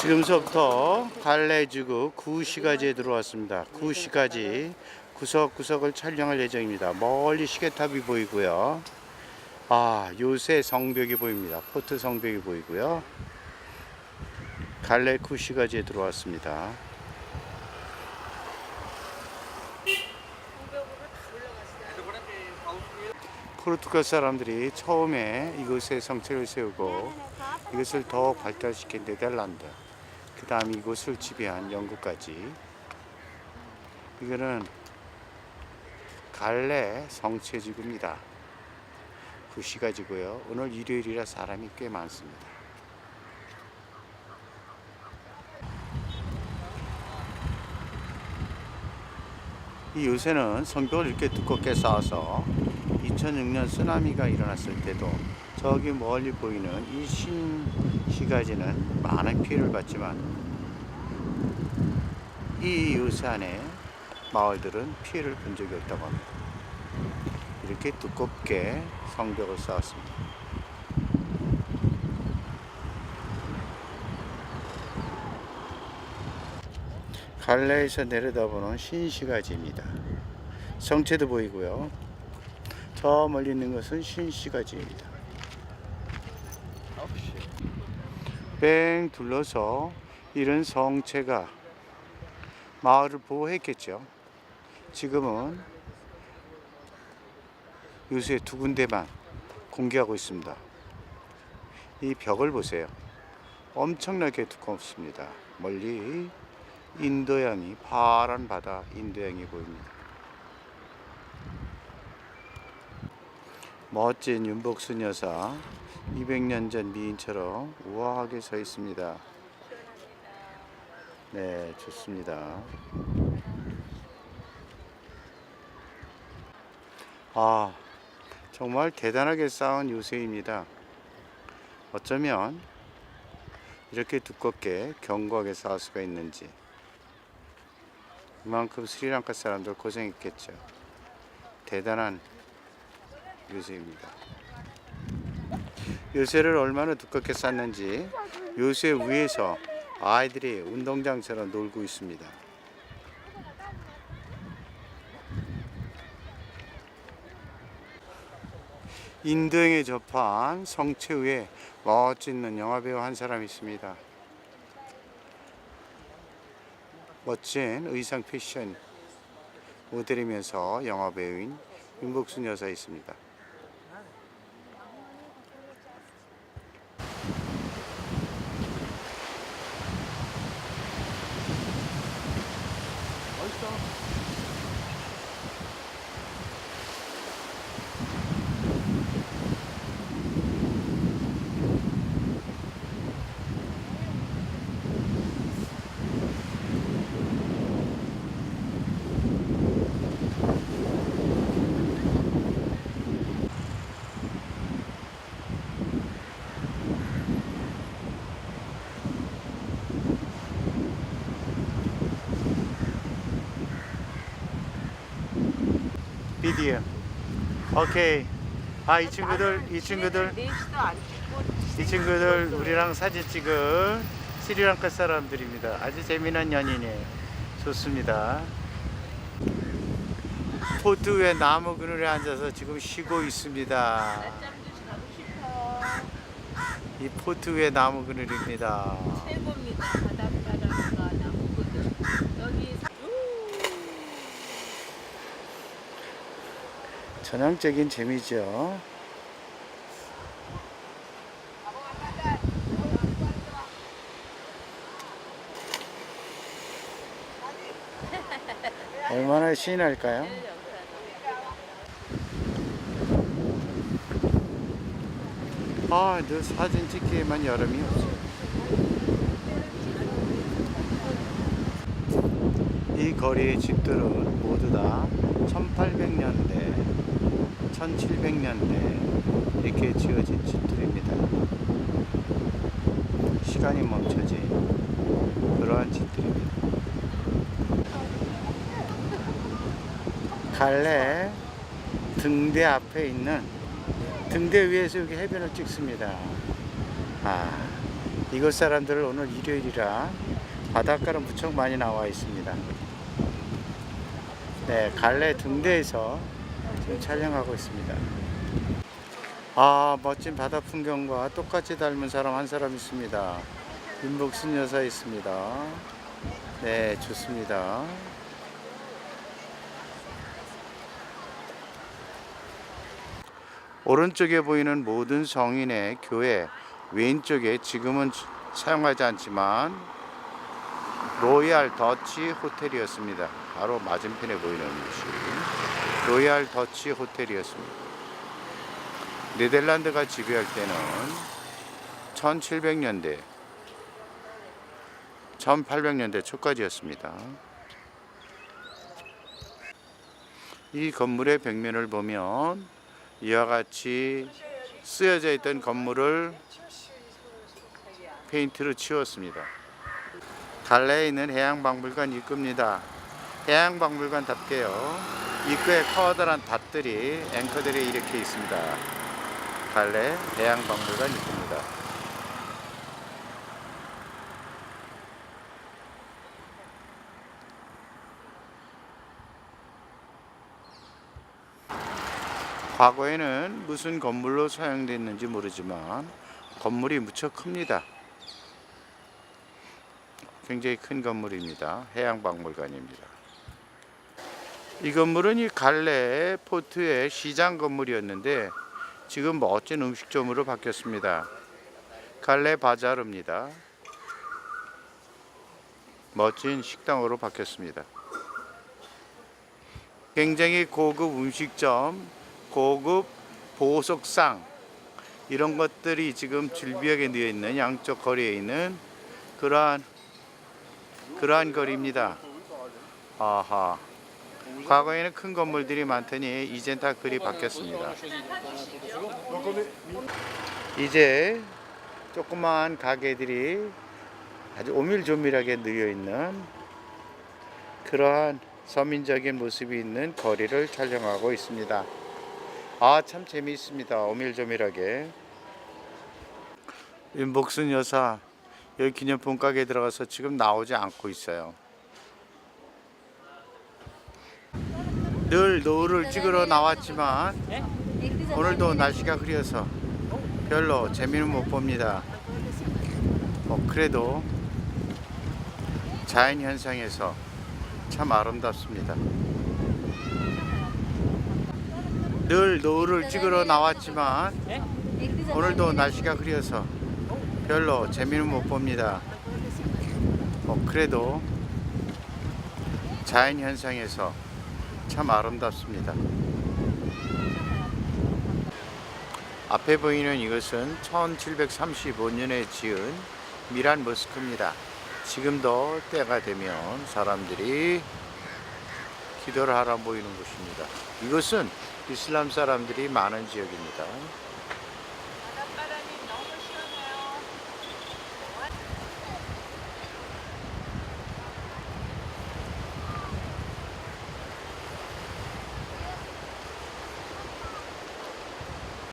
지금서부터 갈래지구 구시가지에 들어왔습니다. 구시가지 구석구석을 촬영할 예정입니다. 멀리 시계탑이 보이고요. 아, 요새 성벽이 보입니다. 포트 성벽이 보이고요. 갈래 구시가지에 들어왔습니다. 포르투갈 사람들이 처음에 이곳에 성체를 세우고 이것을 더 발달시킨 네덜란드 그 다음 이곳을 지배한 영국까지. 이거는 갈래 성체지구입니다. 구시가지고요. 오늘 일요일이라 사람이 꽤 많습니다. 이 요새는 성벽을 이렇게 두껍게 쌓아서 2006년 쓰나미가 일어났을 때도 저기 멀리 보이는 이 신 시가지는 많은 피해를 봤지만 이 안에 마을들은 피해를 본 적이 없다고 합니다. 이렇게 두껍게 성벽을 쌓았습니다. 갈래에서 내려다보는 신시가지입니다. 성체도 보이고요. 저 멀리 있는 것은 신시가지입니다. 뺑 둘러서 이런 성체가 마을을 보호했겠죠. 지금은 요새 두 군데만 공개하고 있습니다. 이 벽을 보세요. 엄청나게 두껍습니다. 멀리 인도양이 파란 바다 인도양이 보입니다. 멋진 윤복순 여사 200년 전 미인처럼 우아하게 서 있습니다. 네, 좋습니다. 아, 정말 대단하게 쌓은 요새입니다. 어쩌면 이렇게 두껍게 견고하게 쌓을 수가 있는지 이만큼 스리랑카 사람들 고생했겠죠. 대단한 요새입니다. 요새를 얼마나 두껍게 쌌는지 요새 위에서 아이들이 운동장처럼 놀고 있습니다. 인도행에 접한 위에 멋진 영화배우 한 사람 있습니다. 멋진 의상 패션 모델이면서 영화배우인 윤복순 여사 있습니다. 비디오. 오케이. 아, 이 친구들, 이 친구들, 이 친구들 우리랑 사진 찍을 스리랑카 사람들입니다. 아주 재미난 연인이에요. 좋습니다. 포트 위에 나무 그늘에 앉아서 지금 쉬고 있습니다. 이 포트 위에 나무 그늘입니다. 최고입니다 바닷바람과 나무거든 여기 사... 전형적인 재미죠. 얼마나 신날까요? 아, 늘 사진 찍기에만 여름이 없어요. 이 거리의 집들은 모두 다 1800년대, 1700년대 이렇게 지어진 집들입니다. 시간이 멈춰진 그러한 집들입니다. 갈래 등대 앞에 있는 등대 위에서 여기 해변을 찍습니다. 아, 이곳 사람들은 오늘 일요일이라 바닷가는 무척 많이 나와 있습니다. 네, 갈래 등대에서 촬영하고 있습니다. 아, 멋진 바다 풍경과 똑같이 닮은 사람 한 사람 있습니다. 윤복순 여사 있습니다. 네, 좋습니다. 오른쪽에 보이는 모든 성인의 교회 왼쪽에 지금은 사용하지 않지만 로얄 더치 호텔이었습니다. 바로 맞은편에 보이는 곳이 로얄 더치 호텔이었습니다. 네덜란드가 지배할 때는 1700년대 1800년대 초까지였습니다. 이 건물의 벽면을 보면 이와 같이 쓰여져 있던 건물을 페인트로 치웠습니다. 갈래에 있는 해양박물관 입구입니다. 해양박물관답게요. 입구에 커다란 닷들이 앵커들이 이렇게 있습니다. 갈래 해양박물관 입구입니다. 과거에는 무슨 건물로 사용됐는지 모르지만 건물이 무척 큽니다. 굉장히 큰 건물입니다. 해양박물관입니다. 이 건물은 이 갈래 포트의 시장 건물이었는데 지금 멋진 음식점으로 바뀌었습니다. 갈래 바자르입니다. 멋진 식당으로 바뀌었습니다. 굉장히 고급 음식점, 고급 보석상 이런 것들이 지금 줄비하게 되어 있는 양쪽 거리에 있는 그러한 그러한 거리입니다. 아하. 과거에는 큰 건물들이 많더니 이젠 다 글이 바뀌었습니다. 이제 조그마한 가게들이 아주 오밀조밀하게 누여 있는 그러한 서민적인 모습이 있는 거리를 촬영하고 있습니다. 아, 참 재미있습니다. 오밀조밀하게. 윤복순 여사 여기 기념품 가게 들어가서 지금 나오지 않고 있어요. 늘 노을을 찍으러 나왔지만 오늘도 날씨가 흐려서 별로 재미는 못 봅니다. 뭐 그래도 자연 현상에서 참 아름답습니다. 늘 노을을 찍으러 나왔지만 오늘도 날씨가 흐려서 별로 재미는 못 봅니다. 뭐 그래도 자연 현상에서 참 아름답습니다. 앞에 보이는 이것은 1735년에 지은 미란 모스크입니다. 지금도 때가 되면 사람들이 기도를 하러 모이는 곳입니다. 이것은 이슬람 사람들이 많은 지역입니다.